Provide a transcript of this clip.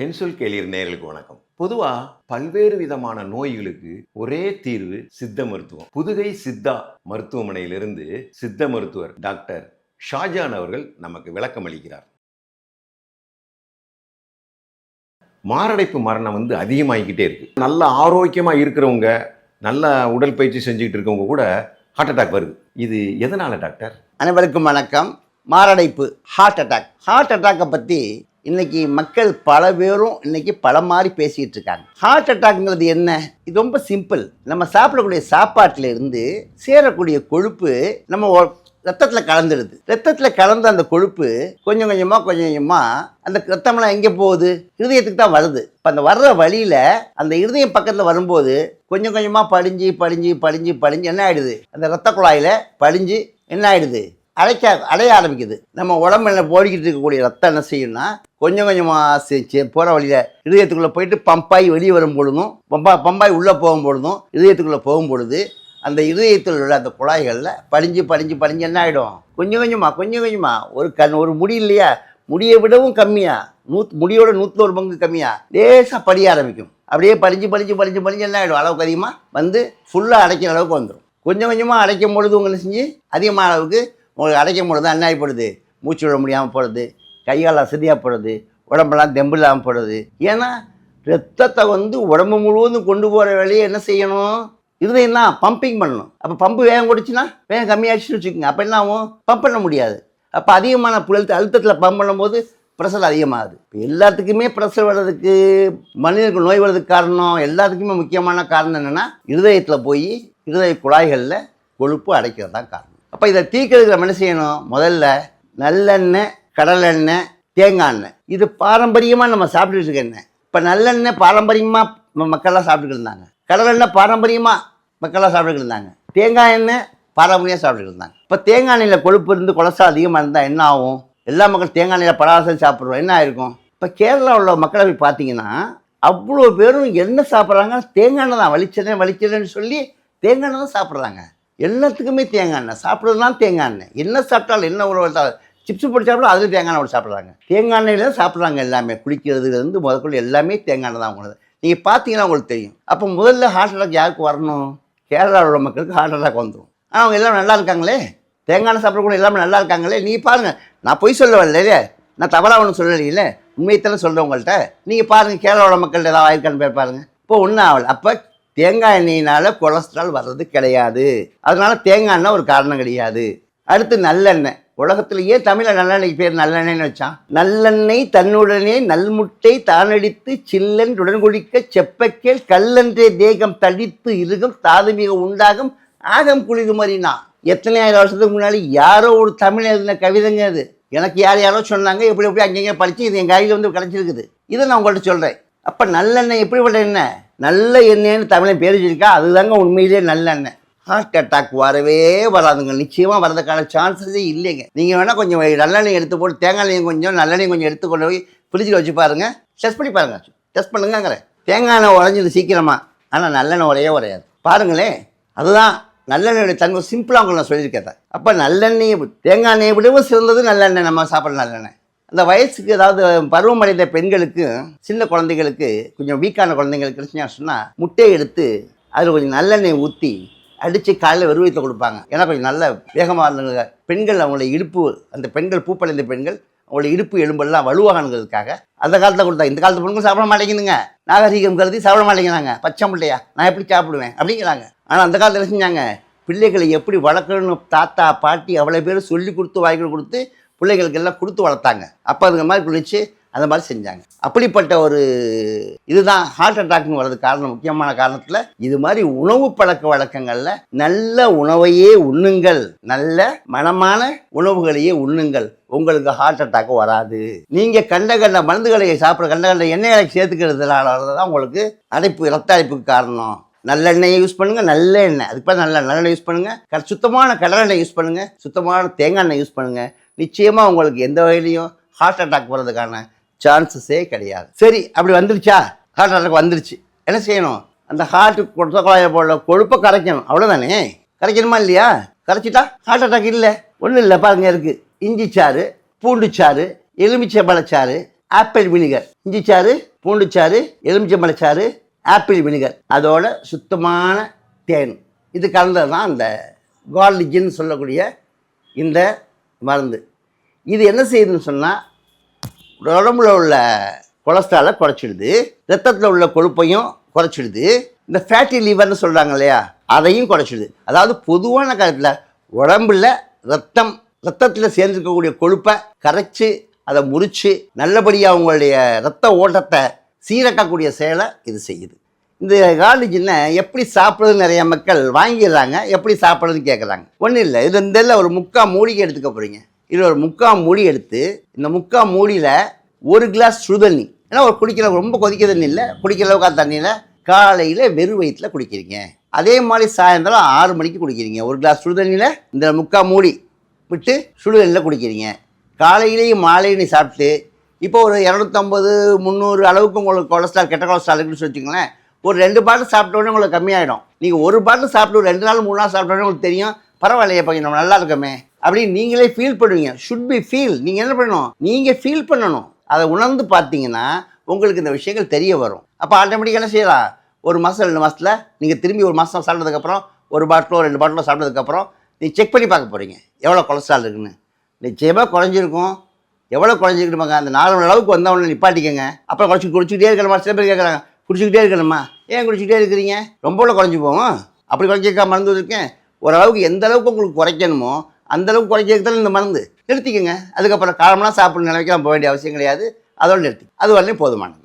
என்சொல் கேளீர் நேர்களுக்கு வணக்கம். பொதுவா பல்வேறு விதமான நோய்களுக்கு ஒரே தீர்வு சித்த மருத்துவம். புதுகை சித்தா மருத்துவமனையிலிருந்து சித்த மருத்துவர் டாக்டர் ஷாஜான் அவர்கள் நமக்கு விளக்கம் அளிக்கிறார். மாரடைப்பு மரணம் வந்து அதிகமாகிக்கிட்டே இருக்கு. நல்ல ஆரோக்கியமா இருக்கிறவங்க நல்ல உடற்பயிற்சி செஞ்சுக்கிட்டு இருக்கவங்க கூட ஹார்ட் அட்டாக் வருது. இது எதனால டாக்டர்? அனைவருக்கும் வணக்கம். மாரடைப்பு ஹார்ட் அட்டாக் ஹார்ட் அட்டாக்கை பற்றி இன்னைக்கு மக்கள் பல பேரும் இன்னைக்கு பல மாதிரி பேசிகிட்டு இருக்காங்க. ஹார்ட் அட்டாக்ங்கிறது என்ன? இது ரொம்ப சிம்பிள் நம்ம சாப்பிடக்கூடிய சாப்பாட்டில் இருந்து சேரக்கூடிய கொழுப்பு நம்ம ரத்தத்தில் கலந்துடுது ரத்தத்தில் கலந்த அந்த கொழுப்பு கொஞ்சம் கொஞ்சமாக கொஞ்சம் கொஞ்சமாக அந்த ரத்தம்லாம் எங்கே போகுது? இருதயத்துக்கு தான் வருது. இப்போ அந்த வர்ற வழியில் அந்த இருதயம் பக்கத்தில் வரும்போது கொஞ்சம் கொஞ்சமாக படிஞ்சு படிஞ்சு படிஞ்சு படிஞ்சு என்ன ஆகிடுது அந்த ரத்த குழாயில் படிஞ்சு என்ன ஆகிடுது அடைக்க அடைய ஆரம்பிக்குது. நம்ம உடம்புல போடிக்கிட்டு இருக்கக்கூடிய ரத்தம் என்ன செய்யும்னா கொஞ்சம் கொஞ்சமாக போகிற வழியில் இதயத்துக்குள்ளே போயிட்டு பம்பாய் வெளியே வரும் பொழுதும் பம்பா பம்பாய் உள்ளே போகும் பொழுதும் இதயத்துக்குள்ளே போகும் பொழுது அந்த இதயத்தில் உள்ள அந்த குழாய்களில் படிஞ்சு படிஞ்சு படிஞ்சு என்ன ஆகிடும் கொஞ்சம் கொஞ்சமாக கொஞ்சம் கொஞ்சமாக ஒரு கண் ஒரு முடி இல்லையா? முடியை விடவும் கம்மியாக நூத் முடியோட நூற்றில் ஒரு பங்கு கம்மியாக லேசாக படிய ஆரம்பிக்கும். அப்படியே படிஞ்சு படிஞ்சு படிஞ்சு படிஞ்சு என்ன ஆகிடும் அளவுக்கு அதிகமாக வந்து ஃபுல்லாக அடைக்கிற அளவுக்கு வந்துடும் கொஞ்சம் கொஞ்சமாக அடைக்கும் பொழுது உங்களை செஞ்சு? அதிகமான அளவுக்கு உங்களுக்கு அடைக்கும் பொழுது என்ன ஆகிப்படுது? மூச்சு விட முடியாமல் போடுறது கையால் அசதியாக போடுறது உடம்பெல்லாம் தெம்பு இல்லாமல் போடுறது ஏன்னா ரத்தத்தை வந்து உடம்பு முழுவதும் கொண்டு போகிற வேலையை என்ன செய்யணும்? இருதயம் தான் பம்பிங் பண்ணணும். அப்போ பம்பு வேகம் கொடுச்சுன்னா வேகம் கம்மியாகிடுச்சுன்னு வச்சுக்கோங்க. அப்போ என்ன ஆகும்? பம்ப் பண்ண முடியாது. அப்போ அதிகமான புழல் அழுத்தத்தில் பம்ப் பண்ணும்போது ப்ரெஷர் அதிகமாகுது. இப்போ எல்லாத்துக்குமே ப்ரெஷர் வர்றதுக்கு மனிதனுக்கு நோய் வர்றதுக்கு காரணம் எல்லாத்துக்குமே முக்கியமான காரணம் என்னென்னா இருதயத்தில் போய் இருதய குழாய்களில் கொழுப்பு அடைக்கிறது தான் காரணம். அப்போ இதை தீக்கிறதுக்கு நம்ம என்ன? செய்யணும் முதல்ல நல்லெண்ணெய் கடலெண்ணெய் தேங்காய் எண்ணெய் இது பாரம்பரியமாக நம்ம சாப்பிட்டுட்டு இருக்க எண்ணெய் இப்போ நல்லெண்ணெய் பாரம்பரியமாக மக்கள்லாம் சாப்பிட்டுட்டு இருந்தாங்க. கடலெண்ணெய் பாரம்பரியமாக மக்கள்லாம் சாப்பிட்டுட்டு இருந்தாங்க. தேங்காய் எண்ணெய் பாரம்பரியமாக சாப்பிட்டுட்டு இருந்தாங்க. இப்போ தேங்காய் எண்ணெயில் கொழுப்பு இருந்து கொலஸ்ட்ரால் அதிகமாக இருந்தால் என்ன ஆகும்? எல்லா மக்கள் தேங்காய் எண்ணெயில் பலவாசம் சாப்பிட்றோம். என்ன ஆயிருக்கும்? இப்போ கேரளா உள்ள மக்களை போய் பார்த்தீங்கன்னா அவ்வளோ பேரும் என்ன சாப்பிட்றாங்க? தேங்காய் எண்ணெய் தான் வலிச்சதே வலிச்சதுன்னு சொல்லி தேங்காய் எண்ணெய் தான் சாப்பிட்றாங்க. எல்லாத்துக்குமே தேங்காய் எண்ணெய். சாப்பிட்றதுலாம் தேங்காய் எண்ணெய். என்ன சாப்பிட்டாலும் என்ன உணவு சிப்ஸ் போட்டு சாப்பிடும் அதில் தேங்காய் எண்ணெய் சாப்பிட்றாங்க. தேங்காய் எண்ணெயில் தான் சாப்பிட்றாங்க எல்லாமே. குளிக்கிறதுலேருந்து முதற்கொண்டு எல்லாமே தேங்காய் எண்ணெய் தான் உங்களுக்கு நீங்கள் பார்த்தீங்கன்னா உங்களுக்கு தெரியும். அப்போ முதல்ல ஹார்ட் அட்டாக் யாருக்கு வரணும்? கேரளாவில் உள்ள மக்களுக்கு ஹார்ட் அட்டாக் வந்துடும் ஆனால் அவங்க எல்லாம் நல்லா இருக்காங்களே? தேங்காய் எண்ணெய் சாப்பிடக்கூடிய எல்லாமே நல்லா இருக்காங்களே? நீங்கள் பாருங்கள் நான் பொய் சொல்ல வரலையே நான் தவறாக ஒன்றும் சொல்லலையில? உண்மையத்தானே சொல்கிறேன் உங்கள்கிட்ட நீங்கள் பாருங்கள் கேரளாவோட மக்கள்கிட்ட ஏதாவது ஆயிருக்கான்னு பேர் பாருங்கள் இப்போ ஒன்றும் ஆகலை. அப்போ தேங்காய் எண்ணெயினால் கொலஸ்ட்ரால் வர்றது கிடையாது. அதனால் தேங்காய் எண்ணெய் ஒரு காரணம் கிடையாது. அடுத்து நல்லெண்ணெய். உலகத்திலேயே தமிழில் நல்லெண்ணெய் பேர் நல்லெண்ணெய்னு வச்சான் நல்லெண்ணெய் தன்னுடனே நல்முட்டை தானடித்து சில்லன் உடன்குடிக்க செப்பக்கேல் கல்லன்றே தேகம் தடித்து இருகம் தாதுமிக உண்டாகும் ஆகம் குளிது மறினா. எத்தனை ஆயிரம் வருஷத்துக்கு முன்னாடி யாரோ ஒரு தமிழ் எழுதின கவிதைங்க அது. எனக்கு யார் யாரோ சொன்னாங்க எப்படி எப்படி அங்கங்கே படித்து இது என் கையில் வந்து கிடச்சிருக்குது இதை நான் உங்கள்கிட்ட சொல்கிறேன் அப்போ நல்லெண்ணெய் எப்படிப்பட்ட எண்ணெய்? நல்ல எண்ணெய்னு தமிழை பேர் வச்சுருக்கா அதுதாங்க உண்மையிலேயே நல்லெண்ணெய் ஹார்ட் அட்டாக் வரவே வராதுங்க. நிச்சயமாக வரதுக்கான சான்சஸே இல்லைங்க. நீங்கள் வேணால் கொஞ்சம் நல்லெண்ணெய் எடுத்து போட்டு தேங்காய் எண்ணெய் கொஞ்சம் நல்லெண்ணெய் கொஞ்சம் எடுத்து கொண்டு போய் ஃப்ரிட்ஜில் வச்சு பாருங்கள் டெஸ்ட் பண்ணி பாருங்கள் டெஸ்ட் பண்ணுங்கங்கிறேன். தேங்காய் எண்ணெய் உறைஞ்சிது சீக்கிரமாக ஆனால் நல்லெண்ணெய் உரையே உரையாது பாருங்களேன் அதுதான் நல்லெண்ணெயோட தன்மை. சிம்பிளாக உங்களுக்கு நான் சொல்லியிருக்கேன். அப்போ நல்லெண்ணெய் தேங்காய் எண்ணெயை விடவும் சிறந்தது நல்லெண்ணெய். நம்ம சாப்பிட்ற நல்லெண்ணெய். அந்த வயசுக்கு அதாவது பருவமடைந்த பெண்களுக்கு சின்ன குழந்தைகளுக்கு கொஞ்சம் வீக்கான குழந்தைங்களுக்கு சொன்னால் முட்டையை எடுத்து அதில் கொஞ்சம் நல்லெண்ணெய் ஊற்றி அடித்து காலையில் வெறுவயத்தை கொடுப்பாங்க. ஏன்னா கொஞ்சம் நல்ல வேகமாக இருந்தவங்க பெண்கள் அவங்களோட இடுப்பு அந்த பெண்கள் பூப்படைந்த பெண்கள் அவங்களோட இடுப்பு எலும்பெல்லாம் வலுவாகணுங்கிறதுக்காக அந்த காலத்தில் கொடுத்தா இந்த காலத்து பொண்ணுங்க சாப்பிட மாட்டேங்குதுங்க. நாகரீகம் கருதி சாப்பிட மாட்டேங்கிறாங்க. பச்சை பிள்ளையா நான் எப்படி சாப்பிடுவேன்? அப்படிங்கிறாங்க. ஆனால் அந்த காலத்தில் என்ன செஞ்சாங்க பிள்ளைகளை எப்படி வளர்க்கணும்னு தாத்தா பாட்டி அவ்வளோ பேர் சொல்லி கொடுத்து வாய்கள் கொடுத்து பிள்ளைகளுக்கு எல்லாம் கொடுத்து வளர்த்தாங்க. அப்போ அதுங்க மாதிரி குளிச்சு அந்த மாதிரி செஞ்சாங்க. அப்படிப்பட்ட ஒரு இதுதான் ஹார்ட் அட்டாக்னு வர்றது காரணம் முக்கியமான காரணத்தில் இது மாதிரி உணவு பழக்க வழக்கங்களில் நல்ல உணவையே உண்ணுங்கள். நல்ல மனமான உணவுகளையே உண்ணுங்கள். உங்களுக்கு ஹார்ட் அட்டாக் வராது. நீங்கள் கண்ட கண்ட மருந்துகளை சாப்பிட்ற கண்ட கண்ட எண்ணெய்களை சேர்த்துக்கிறதுனால தான் உங்களுக்கு அடைப்பு ரத்த அடைப்புக்கு காரணம். நல்லெண்ணெயை யூஸ் பண்ணுங்கள் நல்ல எண்ணெய். அதுக்கு நல்ல நல்லெண்ணெய் யூஸ் பண்ணுங்கள் க- சுத்தமான கடலெண்ணெய் யூஸ் பண்ணுங்கள் சுத்தமான தேங்காய் எண்ணெய் யூஸ் பண்ணுங்கள் நிச்சயமாக உங்களுக்கு எந்த வகையிலையும் ஹார்ட் அட்டாக் வர்றதுக்கான சான்சஸே கிடையாது. சரி அப்படி வந்துருச்சா? ஹார்ட் அட்டாக் வந்துருச்சு. என்ன செய்யணும்? அந்த ஹார்ட்டு கொடுத்த குழாயை போல கொழுப்பை கரைக்கணும். அவ்வளோதானே கரைக்கணுமா இல்லையா? கரைச்சிட்டா ஹார்ட் அட்டாக் இல்லை. ஒன்றும் இல்லை பாருங்க இருக்குது இஞ்சி சாறு பூண்டு சாறு எலுமிச்சை பழச்சாறு ஆப்பிள் வினிகர் இஞ்சி சாறு பூண்டு சாறு ஆப்பிள் வினிகர் அதோட சுத்தமான தேன். இது கலந்தது தான் அந்த கார்லிஜின்னு சொல்லக்கூடிய இந்த மருந்து. இது என்ன செய்யுதுன்னு சொன்னால் உடம்புல உள்ள கொலஸ்ட்ராலை குறைச்சிடுது ரத்தத்தில் உள்ள கொழுப்பையும் குறைச்சிடுது இந்த ஃபேட்டி லிவர்னு சொல்கிறாங்க இல்லையா அதையும் குறைச்சிடுது. அதாவது பொதுவான காலத்தில் உடம்புல ரத்தம் ரத்தத்தில் சேர்ந்துருக்கக்கூடிய கொழுப்பை கரைச்சி அதை முறித்து நல்லபடியாக அவங்களுடைய ரத்த ஓட்டத்தை சீரக்கக்கூடிய செயலை இது செய்யுது. இந்த காலேஜில் எப்படி சாப்பிட்றது நிறைய மக்கள் வாங்கிடுறாங்க எப்படி சாப்பிட்றதுன்னு கேட்குறாங்க ஒன்றும் இல்லை. இது இந்த ஒரு முக்கால் மூலிகை எடுத்துக்க போகிறீங்க இதில் ஒரு முக்கால் மூடி எடுத்து இந்த முக்கால் மூடியில் ஒரு கிளாஸ் சுடுதண்ணி. ஏன்னா ஒரு குடிக்கிற ரொம்ப கொதிக்க தண்ணி இல்லை. குடிக்கிற அளவுக்கு தண்ணியில் காலையில் வெறும் வயிற்றில் குடிக்கிறீங்க. அதே மாதிரி சாயந்தரம் ஆறு மணிக்கு குடிக்கிறீங்க. ஒரு கிளாஸ் சுடுதண்ணியில் இந்த முக்கால் மூடி விட்டு சுடுதண்ணியில் குடிக்கிறீங்க. காலையிலேயும் மாலையிலையும் சாப்பிட்டு இப்போ ஒரு இரநூத்தம்பது முந்நூறு அளவுக்கு உங்களுக்கு கொலஸ்ட்ரால் கெட்ட கொலஸ்ட்ரால் இருக்குன்னு வச்சுக்கோங்களேன். ஒரு ரெண்டு பாட்டில் சாப்பிட்டோடனே உங்களுக்கு கம்மியாயிடும். நீங்கள் ஒரு பாட்டில் சாப்பிட்டு ஒரு ரெண்டு நாள் மூணு நாள் சாப்பிட்டோன்னே உங்களுக்கு தெரியும் பரவாயில்லையே பையன் நம்ம நல்லா இருக்கமே. அப்படின்னு நீங்களே ஃபீல் பண்ணுவீங்க. ஷுட் பி ஃபீல் நீங்கள் என்ன பண்ணணும்? நீங்கள் ஃபீல் பண்ணணும். அதை உணர்ந்து பார்த்தீங்கன்னா உங்களுக்கு இந்த விஷயங்கள் தெரிய வரும். அப்போ ஆட்டோமேட்டிக்காக என்ன செய்யலாம்? ஒரு மாதம் ரெண்டு மாதத்தில் நீங்கள் திரும்பி ஒரு மாதம் சாப்பிட்டதுக்கப்புறம் ஒரு பாட்டிலோ ரெண்டு பாட்டிலோ சாப்பிட்டதுக்கப்புறம் நீங்கள் செக் பண்ணி பார்க்க போகிறீங்க எவ்வளோ கொலஸ்ட்ரால் இருக்குன்னு. நிச்சயமாக குறைஞ்சிருக்கும். எவ்வளோ குறைஞ்சிக்கிட்டுமாங்க அந்த நாலு அளவுக்கு வந்தவொடனே நிப்பாட்டிக்கங்க. அப்புறம் குறைச்சி குடிச்சிக்கிட்டே இருக்கணுமா சில பேர் கேட்குறாங்க. குடிச்சிக்கிட்டே இருக்கணுமா? ஏன் குடிச்சிக்கிட்டே இருக்கிறீங்க? ரொம்ப குறைஞ்சி போகும்? அப்படி குறைச்சிக்கா மருந்து இருக்கேன் ஓரளவுக்கு எந்த அளவுக்கு உங்களுக்கு குறைக்கணுமோ அந்த அளவுக்கு குறைக்கிறதுக்கு தான் இந்த மருந்து. நிறுத்திக்கோங்க. அதுக்கப்புறம் காலமெல்லாம் சாப்பிட்ற நிலைக்கெல்லாம் போக வேண்டிய அவசியம் கிடையாது. அதோட நிறுத்தி அது வரலையும் போதுமானது.